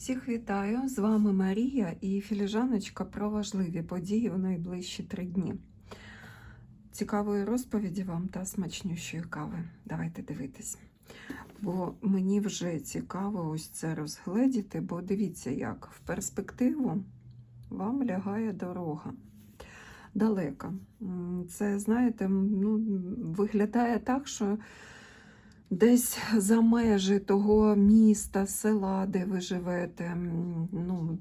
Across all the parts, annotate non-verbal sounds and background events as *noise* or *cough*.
Всіх вітаю! З вами Марія і філіжаночка про важливі події в найближчі три дні. Цікавої розповіді вам та смачнющої кави. Давайте дивитись. Бо мені вже цікаво ось це розгледіти, бо дивіться, як в перспективу вам лягає дорога. Далека. Це, знаєте, ну, виглядає так, що десь за межі того міста, села, де ви живете. Ну,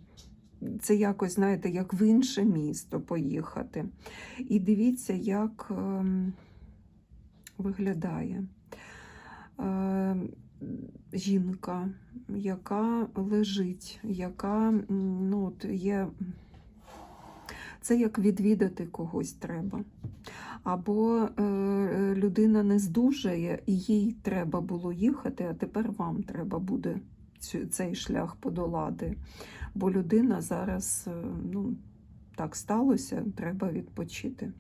це якось, знаєте, як в інше місто поїхати. І дивіться, як ем, виглядає. Е, Жінка, яка лежить, яка ну, от є. Це як відвідати когось треба. Або е, людина не здужає, і їй треба було їхати, а тепер вам треба буде цей шлях подолати. Бо людина зараз, е, ну, так сталося, треба відпочити.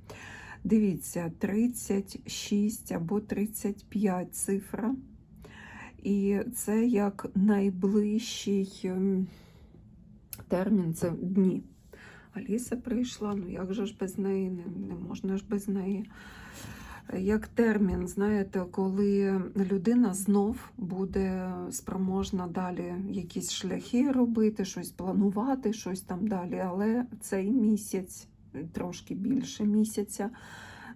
Дивіться, 36 або 35 цифра. І це як найближчий ем, термін це дні. Аліса прийшла, ну як же ж без неї, не, не можна ж без неї. Як термін, знаєте, коли людина знов буде спроможна далі якісь шляхи робити, щось планувати, щось там далі. Але цей місяць, трошки більше місяця,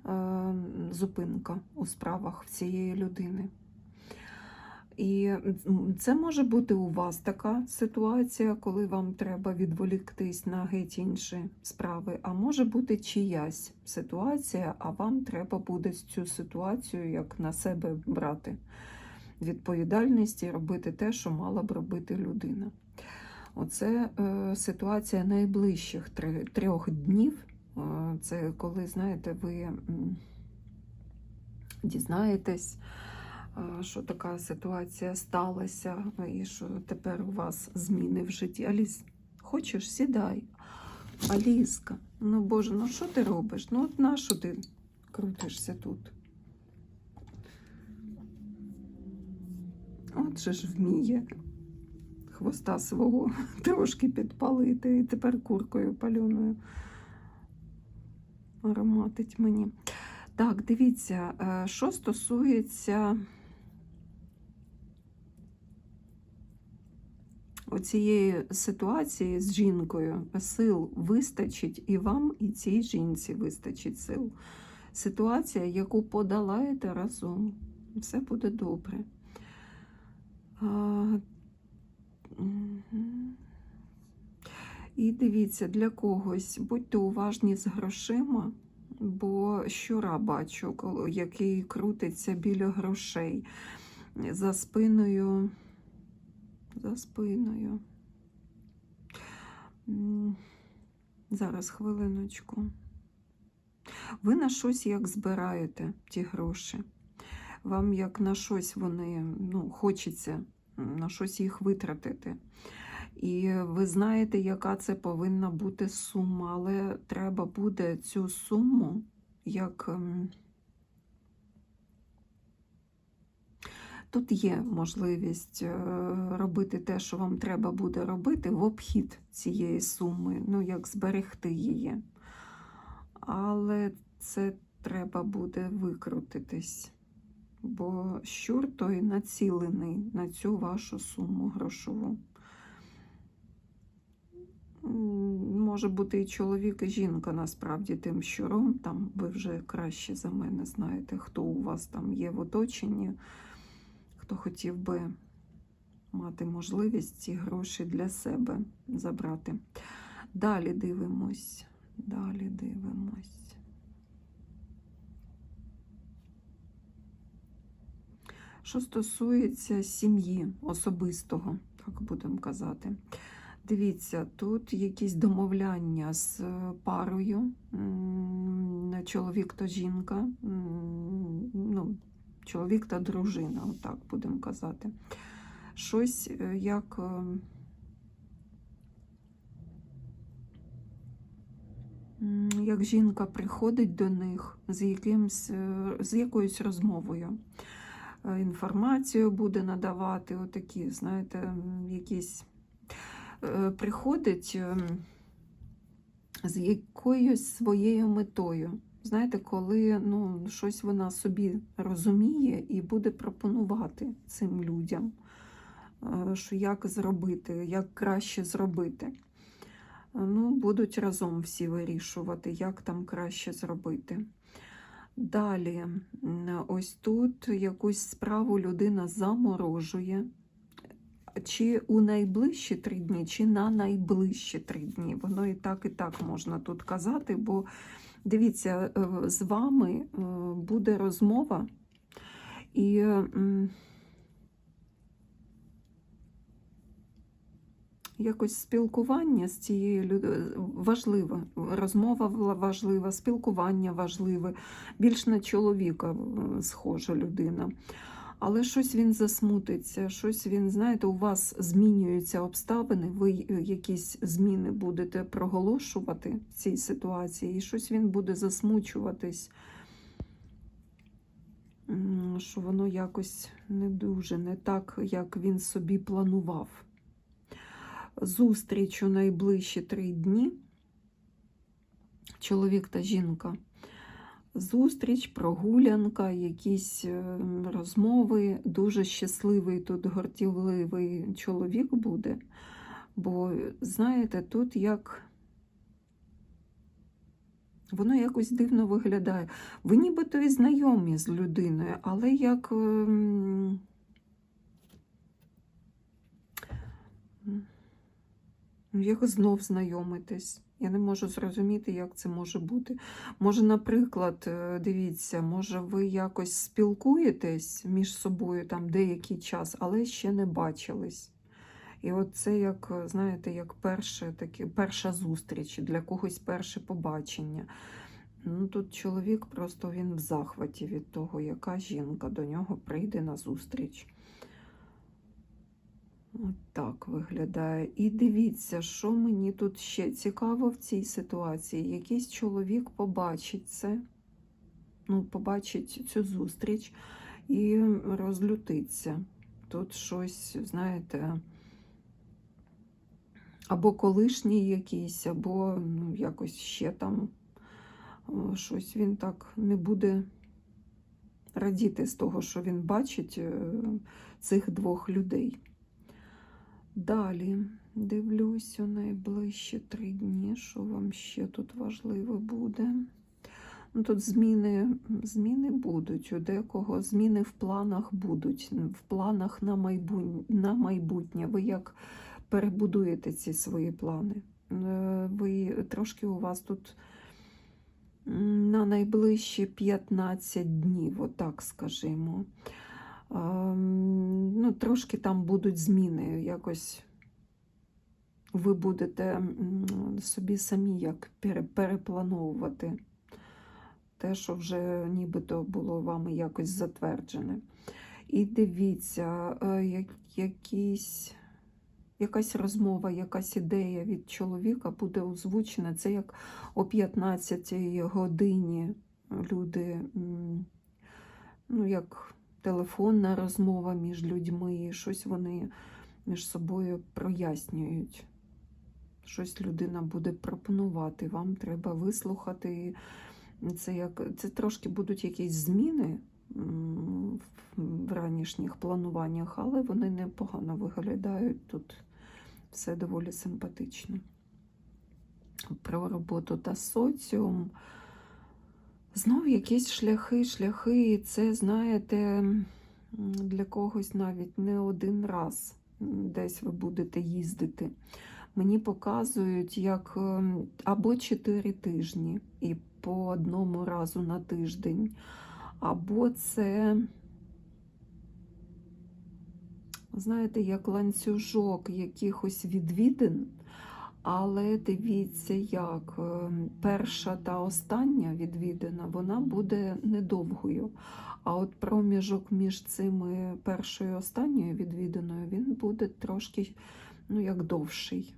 е, зупинка у справах цієї людини. І це може бути у вас така ситуація, коли вам треба відволіктись на геть інші справи, а може бути чиясь ситуація, а вам треба буде цю ситуацію як на себе брати відповідальність і робити те, що мала б робити людина. Оце е, ситуація найближчих трьох днів. Е, це коли, знаєте, ви дізнаєтесь що така ситуація сталася, і що тепер у вас зміни в житті. Аліс, хочеш, сідай. Аліска, ну Боже, ну що ти робиш? Ну от на що ти крутишся тут? От же ж вміє хвоста свого *laughs* трошки підпалити, і тепер куркою пальоною ароматить мені. Так, дивіться, е, що стосується оцієї ситуації з жінкою, сил вистачить і вам, і цій жінці вистачить сил. Ситуація, яку подолаєте разом, все буде добре. А. І дивіться, для когось будьте уважні з грошима, бо щура бачу, який крутиться біля грошей. За спиною. За спиною. Зараз хвилиночку. Ви на щось як збираєте ті гроші. Вам як на щось вони ну, хочеться на щось їх витратити. І ви знаєте, яка це повинна бути сума, але треба буде цю суму як. Тут є можливість е, робити те, що вам треба буде робити, в обхід цієї суми, ну як зберегти її. Але це треба буде викрутитись, бо щур той націлений на цю вашу суму грошову. Може бути і чоловік, і жінка насправді тим щуром. Там ви вже краще за мене знаєте, хто у вас там є в оточенні, хто хотів би мати можливість ці гроші для себе забрати. Далі дивимось. Далі дивимось. Що стосується сім'ї особистого, так будемо казати. Дивіться, тут якісь домовляння з парою, чоловік та жінка, ну, чоловік та дружина, отак будемо казати. Щось е, як. е, Як жінка приходить до них з, якимсь, е, з якоюсь розмовою, інформацію буде надавати, отакі, знаєте, якісь приходить ем, з якоюсь своєю метою. Знаєте, коли ну, щось вона собі розуміє і буде пропонувати цим людям, е, що як зробити, як краще зробити. Ну, Будуть разом всі вирішувати, як там краще зробити. Далі, ось тут якусь справу людина заморожує. Чи у найближчі три дні, чи на найближчі три дні. Воно і так, і так можна тут казати, бо дивіться, е, з вами е, буде розмова, і якось спілкування з цією людиною важливе. Розмова важлива, спілкування важливе, більш на чоловіка е, схожа людина. Але щось він засмутиться, щось він, знаєте, у вас змінюються обставини, ви е, якісь зміни будете проголошувати в цій ситуації, і щось він буде засмучуватись, що воно якось не дуже, не так, як він собі планував. Зустріч у найближчі три дні. Чоловік та жінка зустріч, прогулянка, якісь е, розмови. Дуже щасливий тут гортівливий чоловік буде. Бо, знаєте, тут як воно якось дивно виглядає. Ви нібито і знайомі з людиною, але як. ем, Як знов знайомитись. Я не можу зрозуміти, як це може бути. Може, наприклад, е, дивіться, може, ви якось спілкуєтесь між собою там деякий час, але ще не бачились. І от це як, е, знаєте, як перше, таке, перша зустріч, для когось перше побачення. Ну, Тут чоловік просто він в захваті від того, яка жінка до нього прийде на зустріч. От виглядає. І дивіться, що мені тут ще цікаво в цій ситуації. Якийсь чоловік побачить це, ну, побачить цю зустріч і розлютиться. Тут щось, знаєте, або колишній якийсь, або ну, якось ще там щось він так не буде радіти з того, що він бачить е, цих двох людей. Далі дивлюсь у найближчі три дні, що вам ще тут важливо буде. Ну, Тут зміни, зміни будуть, у декого зміни в планах будуть, в планах на майбутнє. На майбутнє. Ви як перебудуєте ці свої плани? Е, Ви трошки у вас тут на найближчі 15 днів, отак скажімо. Ем, Ну, трошки там будуть зміни. Якось ви будете собі самі як переплановувати те, що вже нібито було вами якось затверджене. І дивіться, е, якісь, якась розмова, якась ідея від чоловіка буде озвучена. Це як о 15 годині люди, ну, як телефонна розмова між людьми, щось вони між собою прояснюють. Щось людина буде пропонувати, вам треба вислухати. Це, як, це трошки будуть якісь зміни в- ранішніх плануваннях, але вони непогано виглядають тут. Все доволі симпатично. Про роботу та соціум. Знов якісь шляхи, шляхи, і це, знаєте, для когось навіть не один раз десь ви будете їздити. Мені показують як ем, або 4 тижні і по одному разу на тиждень, або це, знаєте, як ланцюжок якихось відвідин. Але дивіться, як е, перша та остання відвідина, вона буде недовгою. А от проміжок між цими першою і останньою відвідиною, він буде трошки, ну, як довший.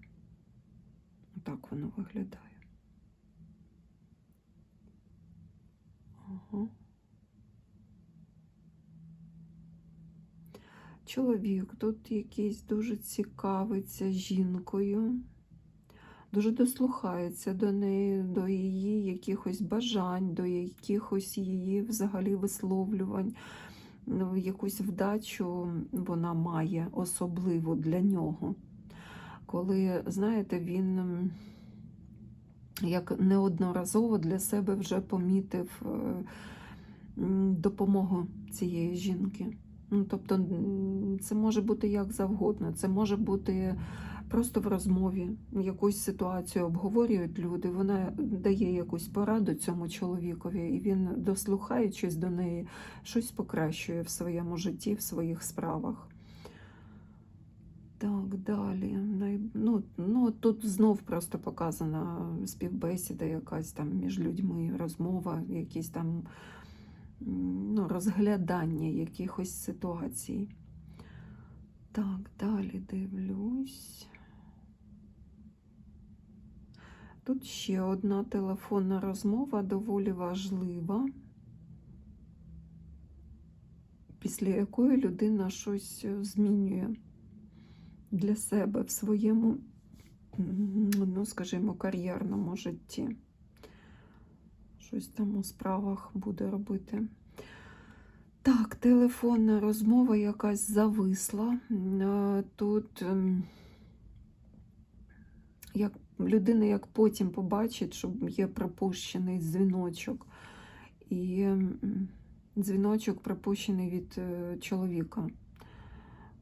Так воно виглядає. Ага. Чоловік тут якийсь дуже цікавиться жінкою, дуже дослухається до неї, до її якихось бажань, до якихось її взагалі висловлювань. Ну, Якусь вдачу вона має особливу для нього. Коли, знаєте, він як неодноразово для себе вже помітив е, допомогу цієї жінки. Ну, тобто це може бути як завгодно, це може бути просто в розмові. Якусь ситуацію обговорюють люди, вона дає якусь пораду цьому чоловікові, і він, дослухаючись до неї, щось покращує в своєму житті, в своїх справах. Так, далі. Ну, ну, тут знов просто показана співбесіда якась там між людьми, розмова, якісь там ну, розглядання якихось ситуацій. Так, далі дивлюсь. Тут ще одна телефонна розмова доволі важлива, після якої людина щось е, змінює для себе в своєму, ну, скажімо, кар'єрному житті. Щось там у справах буде робити. Так, телефонна розмова якась зависла. Е, Тут ем, як людина як потім побачить, що є пропущений дзвіночок. І дзвіночок пропущений від е, чоловіка.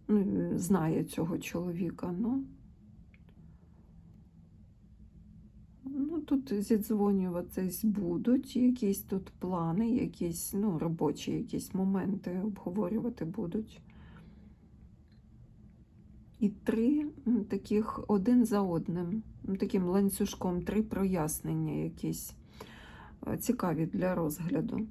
Ну, знає цього чоловіка. Ну, ну тут зідзвонюватись будуть, якісь тут плани, якісь ну, робочі якісь моменти обговорювати будуть. І три таких один за одним, таким ланцюжком, три прояснення якісь е, цікаві для розгляду.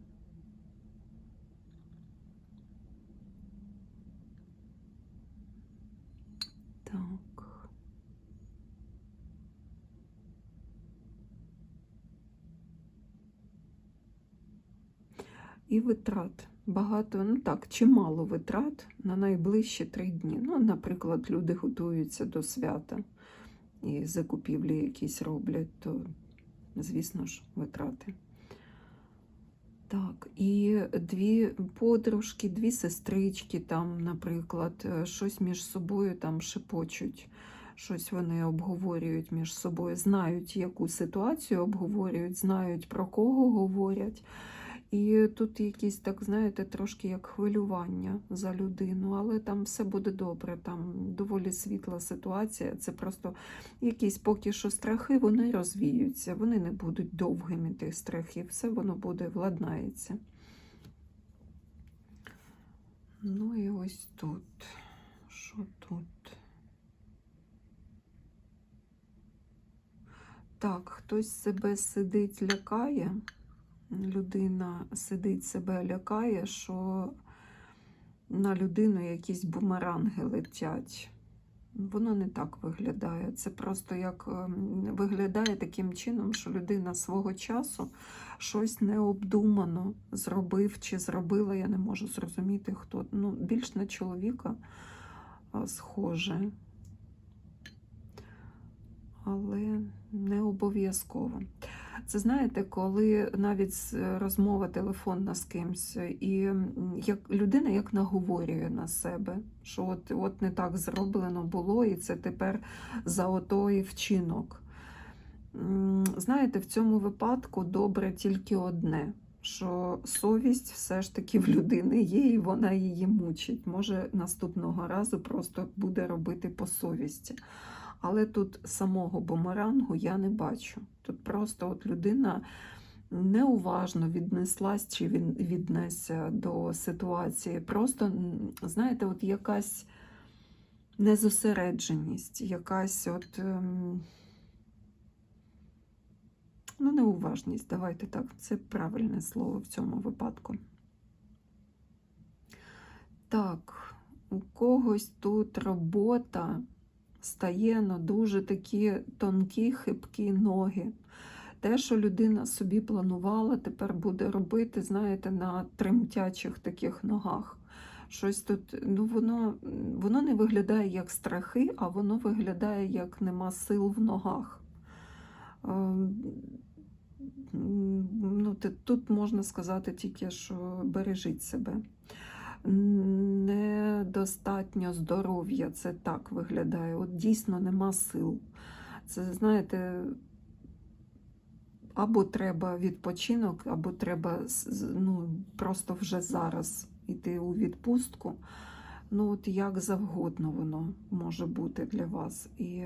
І витрат. Багато, ну так, чимало витрат на найближчі три дні. Ну, наприклад, люди готуються до свята і закупівлі якісь роблять, то, звісно ж, витрати. Так, і дві подружки, дві сестрички, там, наприклад, е, щось між собою там шепочуть, щось вони обговорюють між собою, знають, яку ситуацію обговорюють, знають, про кого говорять. І тут якісь, так знаєте, трошки як хвилювання за людину, але там все буде добре, там доволі світла ситуація. Це просто якісь поки що страхи, вони розвіються, вони не будуть довгими тих страхів, все воно буде, владнається. Ну і ось тут. Що тут? Так, хтось себе сидить, лякає людина сидить, себе лякає, що на людину якісь бумеранги летять. Воно не так виглядає. Це просто як ем, виглядає таким чином, що людина свого часу щось необдумано зробив чи зробила. Я не можу зрозуміти, хто. Ну, більш на чоловіка схоже. Але не обов'язково. Це знаєте, коли навіть розмова телефонна з кимсь, і як людина як наговорює на себе, що от, от не так зроблено було, і це тепер за отой вчинок. Знаєте, в цьому випадку добре тільки одне. Що совість все ж таки в людини є, і вона її мучить. Може, наступного разу просто буде робити по совісті. Але тут самого бумерангу я не бачу. Тут просто от людина неуважно віднеслась чи він віднесся до ситуації. Просто, знаєте, от якась незосередженість, якась от. ем, Ну, неуважність, давайте так, це правильне слово в цьому випадку. Так, у когось тут робота стає на дуже такі тонкі, хибкі ноги. Те, що людина собі планувала, тепер буде робити, знаєте, на тремтячих таких ногах. Щось тут, ну воно, воно не виглядає як страхи, а воно виглядає як нема сил в ногах. Ем, Ну, тут можна сказати тільки, що бережіть себе. Недостатньо здоров'я, це так виглядає. От дійсно нема сил. Це, знаєте, або треба відпочинок, або треба ну, просто вже зараз йти у відпустку. Ну, от як завгодно воно може бути для вас. І,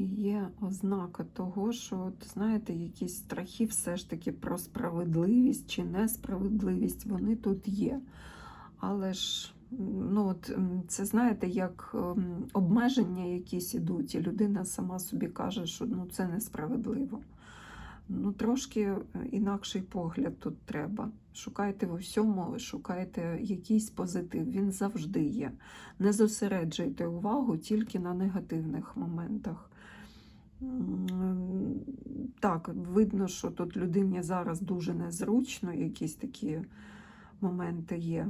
є ознака того, що, от, знаєте, якісь страхи все ж таки про справедливість чи несправедливість, вони тут є. Але ж, ну, от, це знаєте, як ем, обмеження якісь ідуть, і людина сама собі каже, що ну, це несправедливо. Ну, трошки е, інакший погляд тут треба. Шукайте в усьому, шукайте якийсь позитив, він завжди є. Не зосереджуйте увагу тільки на негативних моментах. Так, видно, що тут людині зараз дуже незручно, якісь такі моменти є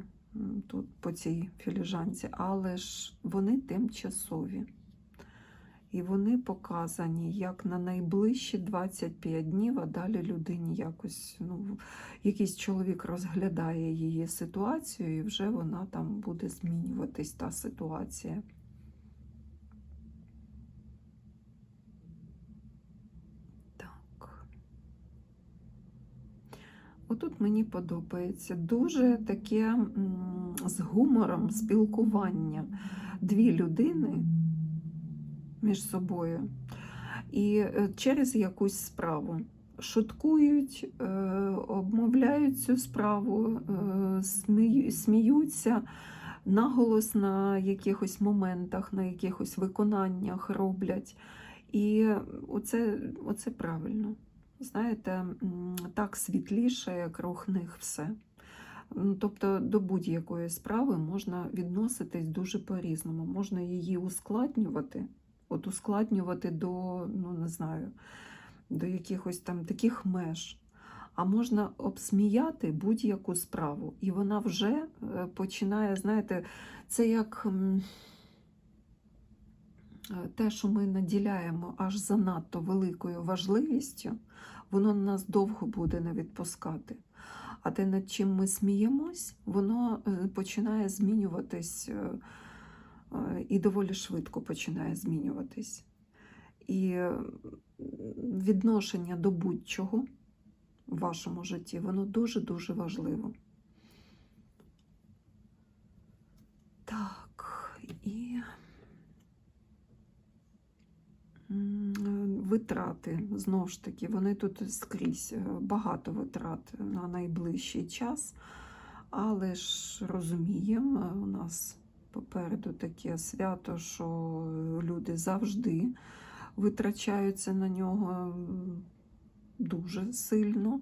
тут по цій філіжанці, але ж вони тимчасові. І вони показані як на найближчі 25 днів, а далі людині якось, ну, якийсь чоловік розглядає її ситуацію, і вже вона там буде змінюватись, та ситуація. Так. Отут мені подобається дуже таке з гумором спілкування. Дві людини між собою і е, через якусь справу. Шуткують, е, обмовляють цю справу, е, сміються наголос на якихось моментах, на якихось виконаннях роблять. І оце, оце правильно. Знаєте, так світліше, як рух них все. Тобто до будь-якої справи можна відноситись дуже по-різному. Можна її ускладнювати, от ускладнювати до, ну не знаю, до якихось там таких меж. А можна обсміяти будь-яку справу, і вона вже е, починає, знаєте, це як е, те, що ми наділяємо аж занадто великою важливістю, воно нас довго буде не відпускати. А те, над чим ми сміємось, воно е, починає змінюватись е, е, і доволі швидко починає змінюватись. І відношення до будь-чого в вашому житті, воно дуже-дуже важливо. Так, і витрати, знову ж таки, вони тут скрізь е, багато витрат на найближчий час, але ж розуміємо, е, у нас попереду таке свято, що люди завжди витрачаються на нього дуже сильно.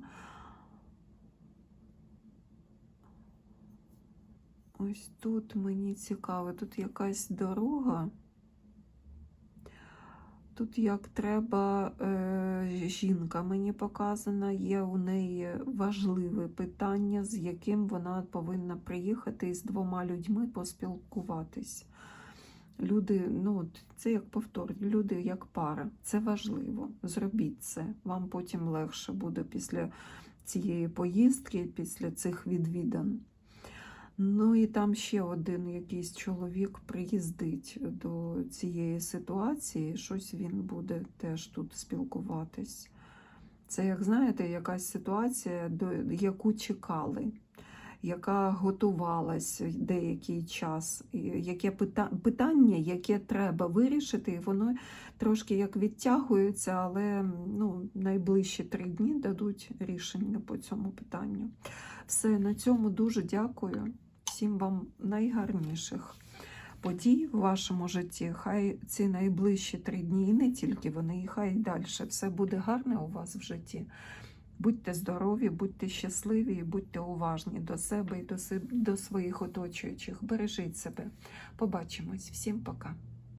Ось тут мені цікаво, тут якась дорога. Тут як треба, е, жінка мені показана, є у неї важливе питання, з яким вона повинна приїхати і з двома людьми поспілкуватись. Люди, ну це як повтор, люди як пара. Це важливо. Зробіть це. Вам потім легше буде після цієї поїздки, після цих відвідин. Ну і там ще один якийсь чоловік приїздить до цієї ситуації, щось він буде теж тут спілкуватись. Це, як знаєте, якась ситуація, до яку чекали, яка готувалась деякий час, яке пита- питання, яке треба вирішити, і воно трошки як відтягується, але ну, найближчі три дні дадуть рішення по цьому питанню. Все, на цьому дуже дякую. Всім вам найгарніших подій в вашому житті. Хай ці найближчі три дні, і не тільки вони, і хай і далі все буде гарне у вас в житті. Будьте здорові, будьте щасливі, і будьте уважні до себе і до, до своїх оточуючих. Бережіть себе. Побачимось. Всім пока.